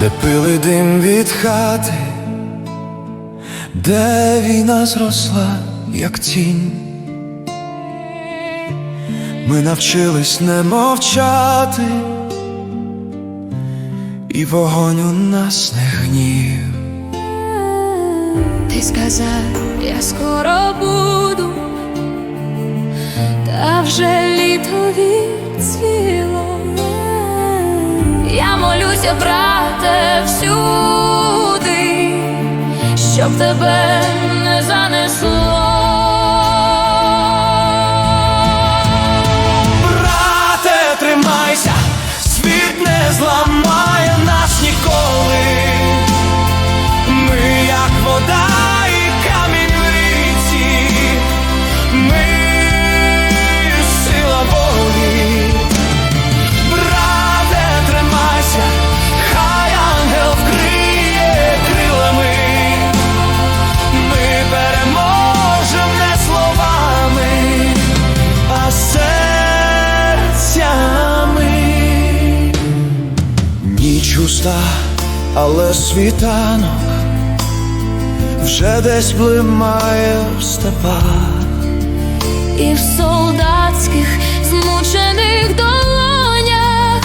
де пили дим від хати, де війна зросла, як тінь. Ми навчились не мовчати, і вогонь у нас не гнів. Ти сказав, я скоро буду, та вже літо відцвіло. Я молюся, брате, щоб тебе не Ніч густа, але світанок вже десь блимає в степах. І в солдатських змучених долонях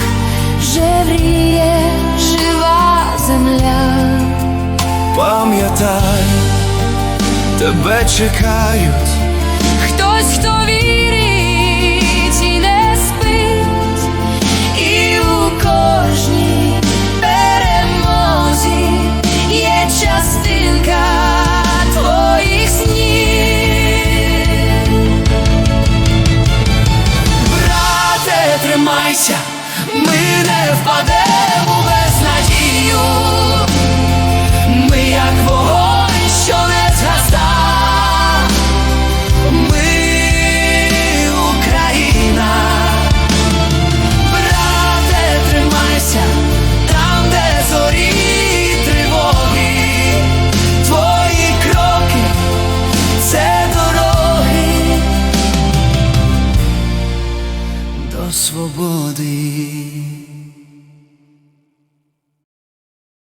вже вріє жива земля. Пам'ятай, тебе чекають, Хтось, хто вірить тримайся, ми не впадемо без надію. свободи.